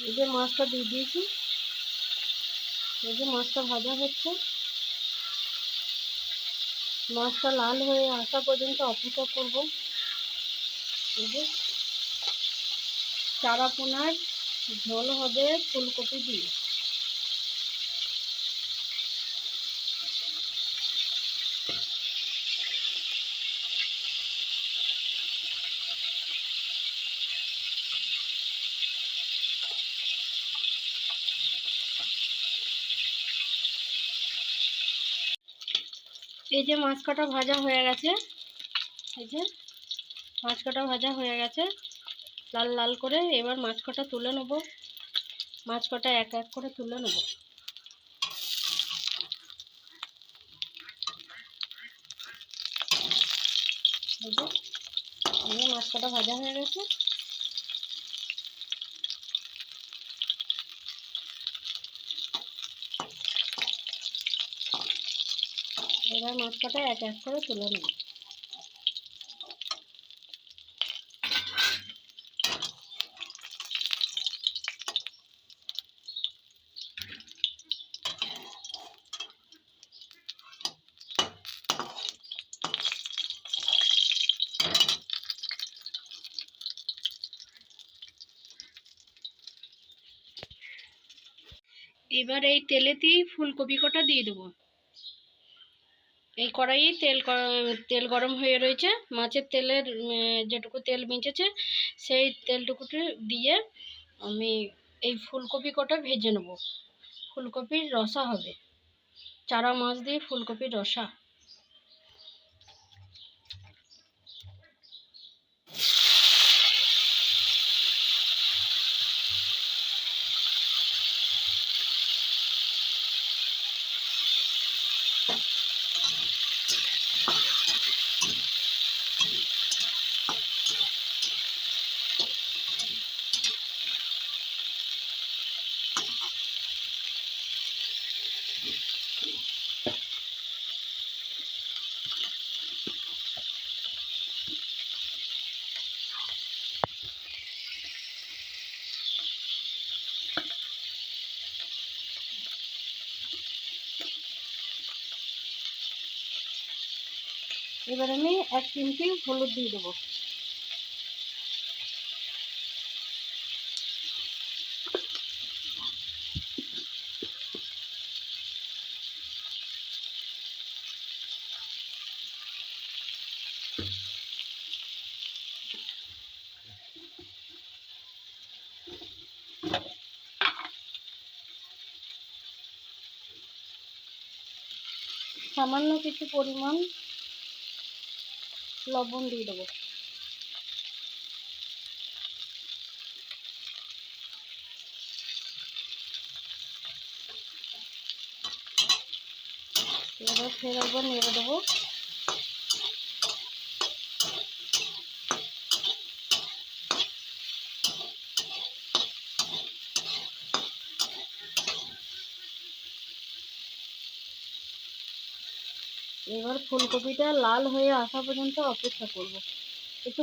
এই যে মাছটা দিয়ে দিয়েছি। এই যে মাছটা ভাজা হচ্ছে। মাছটা লাল হয়ে আসা পর্যন্ত অপেক্ষা করব। এই যে চারা পোনার ঝোল হবে ফুলকপি দিয়ে। এই যে মাছ কাটা ভাজা হয়ে গেছে। এই যে মাছ কাটা ভাজা হয়ে গেছে। লাল লাল করে এবার মাছ কাটা তুলে নেব। মাছ কাটা এক এক করে তুলে নেব। মাছ কাটা ভাজা হয়ে গেছে। এবার মাছ এক এক করে তুলে নেব। এবার এই তেলেতেই ফুলকপি কটা দিয়ে দেবো। এই কড়াইয়ে তেল তেল গরম হয়ে রয়েছে। মাছের তেলের যেটুকু তেল মিচেছে, সেই তেলটুকুটি দিয়ে আমি এই ফুলকপি কটা ভেজে নেব। ফুলকপির রসা হবে। চারা মাছ দিয়ে ফুলকপির রসা। এবার আমি এক চিমটি হলুদ দিয়ে দেবো। সামান্য কিছু পরিমাণ লবণ দিয়ে দেবো। এবার ফের একবার নেড়ে দেবো। এবার ফুলকপিটা লাল হয়ে আসা পর্যন্ত অপেক্ষা করব। একটু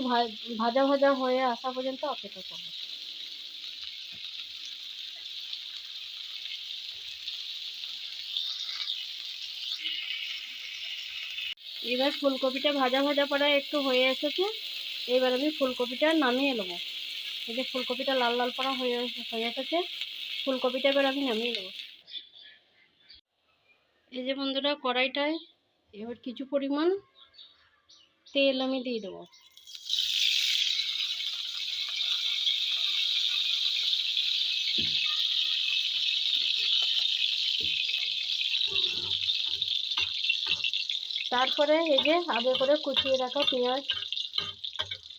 ভাজা ভাজা হয়ে আসা পর্যন্ত অপেক্ষা করব। এবার ফুলকপিটা ভাজা ভাজা পড়া একটু হয়ে এসেছে। এবার আমি ফুলকপিটা নামিয়ে নেব। এই যে ফুলকপিটা লাল লাল পড়া হয়ে হয়ে এসেছে, ফুলকপিটা এবার আমি নামিয়ে নেব। এই যে বন্ধুরা, কড়াইটায় এবার কিছু পরিমাণ তেল আমি দিয়ে দেবো। তারপরে এই যে আগে করে কুচিয়ে রাখা পেঁয়াজ,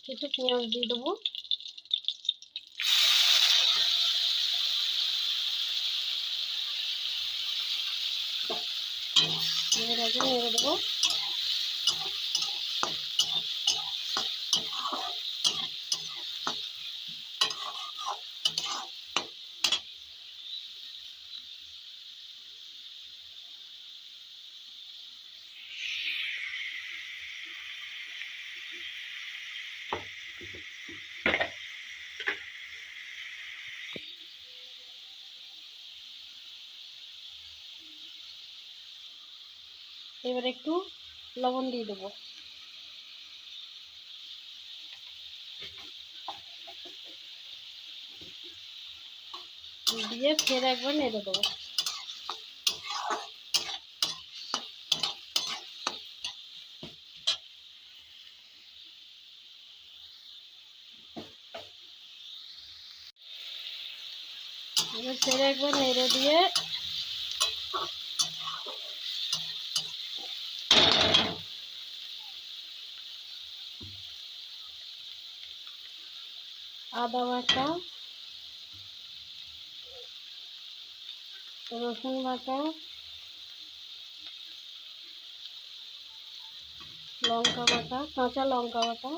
কিছু পেঁয়াজ দিয়ে দেবো। আগে নেড়ে দেবো। এবার একটু লবণ দিয়ে দেবো। দিয়ে ফের একবার নেড়ে দেবো। এবার ফের একবার নেড়ে দিয়ে আদা বাটা রসুন বাটা লঙ্কা বাটা কাঁচা লঙ্কা বাটা।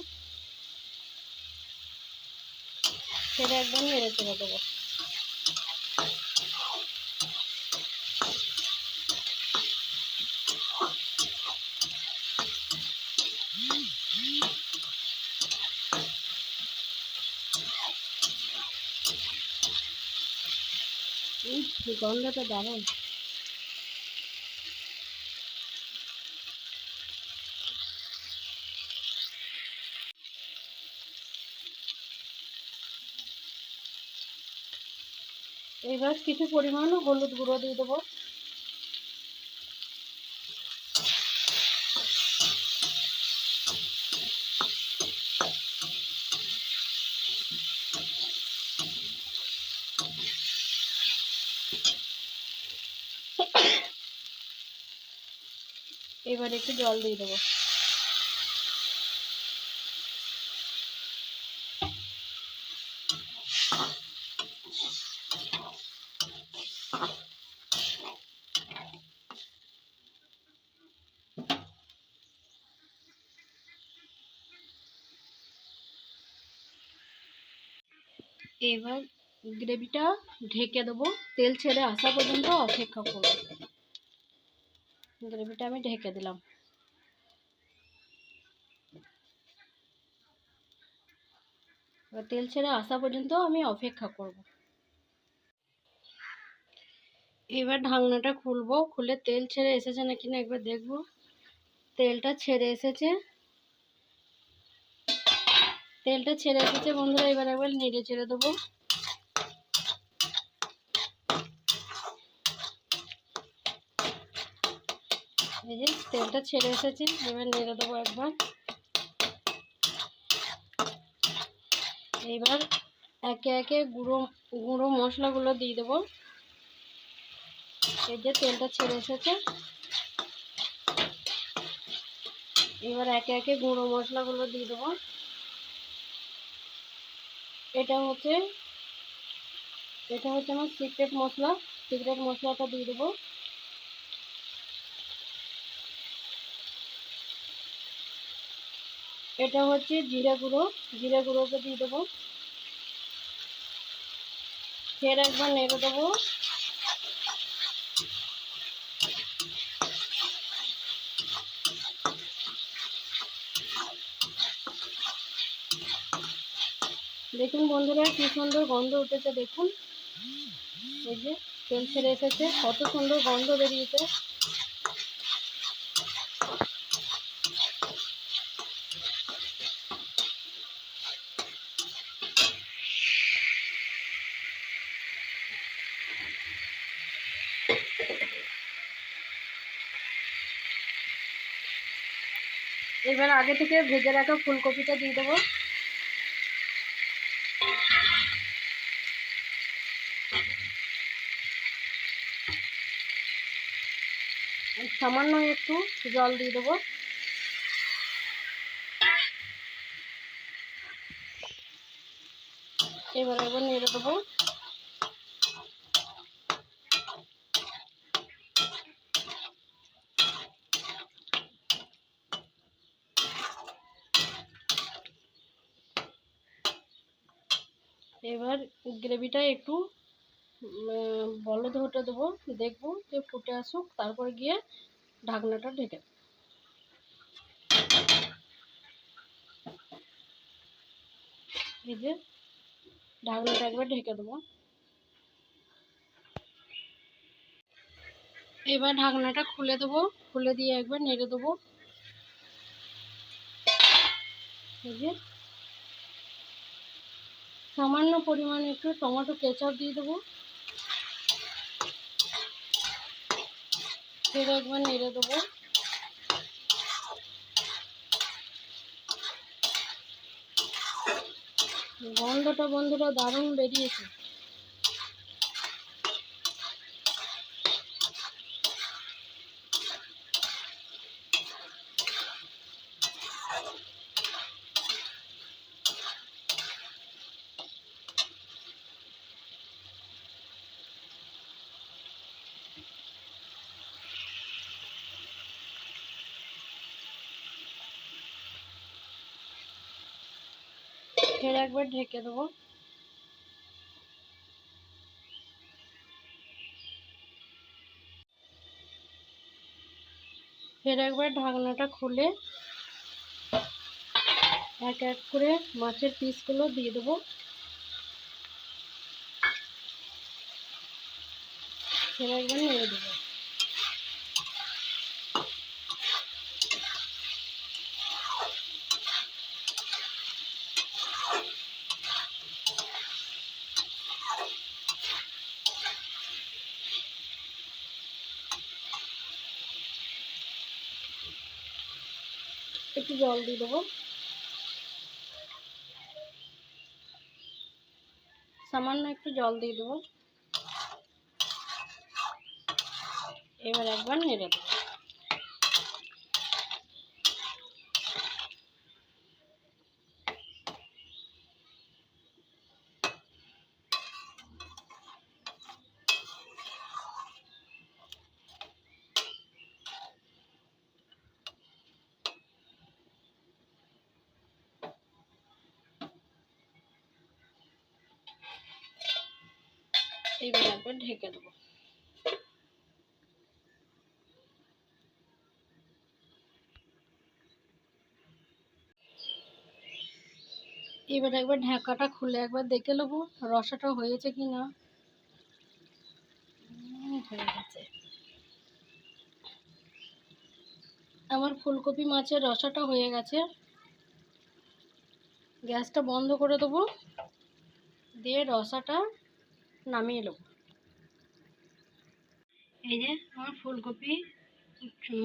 সেটা একদম নেড়ে চেড়ে দেবো। গন্ধটা দারুণ। এবার কিছু পরিমাণ হলুদ গুঁড়ো দিয়ে দেবো। এবার একটু জল দিয়ে দেবো। এবার গ্রেভিটা ঢেকে দেবো। তেল ছেড়ে আসা পর্যন্ত অপেক্ষা করব। গ্রেভিটা আমি ঢেকে দিলাম। তেল ছেড়ে আসা পর্যন্ত আমি অপেক্ষা করব। এবার ঢাকনাটা খুলবো। খুলে তেল ছেড়ে এসেছে নাকি না একবার দেখব। তেলটা ছেড়ে এসেছে। তেলটা ছেড়ে এসেছে বন্ধুরা, এবার একবার নেড়ে ছেড়ে দেবো। এই যে তেলটা ছেড়ে এসেছে, এবার নেড়ে দেবো একবার। এইবার একে একে গুঁড়ো গুঁড়ো মশলাগুলো দিয়ে দেবো। এই যে তেলটা ছেড়ে এসেছে। এবার একে একে গুঁড়ো মশলাগুলো দিয়ে দেবো। এটা হচ্ছে এটা হচ্ছে আমার সিক্রেট মশলা। সিক্রেট মশলাটা দিয়ে দেবো। এটা হচ্ছে জিরে গুঁড়ো। জিরে গুঁড়োকে দিয়ে দেবো। ফের একবার নেড়ে দেবো। দেখুন বন্ধুরা, কি সুন্দর গন্ধ উঠেছে, দেখুন। এই যে তেল ছেড়ে এসেছে, কত সুন্দর গন্ধ বেরিয়েছে। এবার আগে থেকে ভেজে রাখা ফুলকপিটা দিয়ে দেবো। সামান্য একটু জল দিয়ে দেবো। এবার একবার নেড়ে দেবো এবার গ্রেভিটা একটু বলদ হতে দেবো, দেখব, যে ফুটে আসুক, তারপরে গিয়ে ঢাকনাটা ঢেকে যে ঢাকনাটা একবার ঢেকে দেবো। এবার ঢাকনাটা খুলে দেবো, খুলে দিয়ে একবার নেড়ে দেবো। এই যে সামান্য পরিমাণে একটু টমেটো কেচাপ দিয়ে দেবো। ফের একবার নেড়ে দেবো। গন্ধটা বন্ধুরা দারুণ বেরিয়েছে। ফের একবার ঢেকে দেবো। ফের একবার ঢাকনাটা খুলে এক এক করে মাছের পিসগুলো দিয়ে দেবো। ফের একবার নেড়ে দেবো। একটু জল দিয়ে দেবো। সামান্য একটু জল দিয়ে দেবো। এবার একবার নেড়ে দেবো। এবার একবার ঢেকে দেবো। এবার একবার ঢাকাটা খুলে একবার দেখে নেব, রসাটা হয়েছে কি না। আমার ফুলকপি মাছের রসাটা হয়ে গেছে। গ্যাসটা বন্ধ করে দেবো। দিয়ে রসাটা নামিয়ে নেব। এই যে আমার ফুলকপি,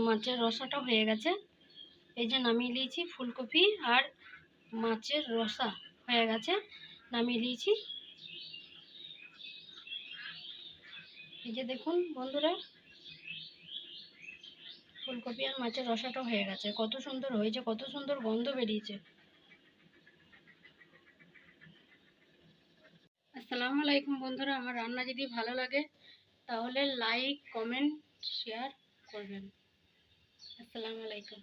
মাছের রসাটা হয়ে গেছে। এই যে নামিয়ে নিয়েছি ফুলকপি আর মাছের রসা হয়ে গেছে। নামিয়ে নিয়েছি। এই যে দেখুন বন্ধুরা, ফুলকপি আর মাছের রসাটা হয়ে গেছে। কত সুন্দর হয়েছে, কত সুন্দর গন্ধ বেরিয়েছে। আসসালামু আলাইকুম বন্ধুরা, আমার রান্না যদি ভালো লাগে, তাহলে লাইক কমেন্ট শেয়ার করবেন। আসসালামু আলাইকুম।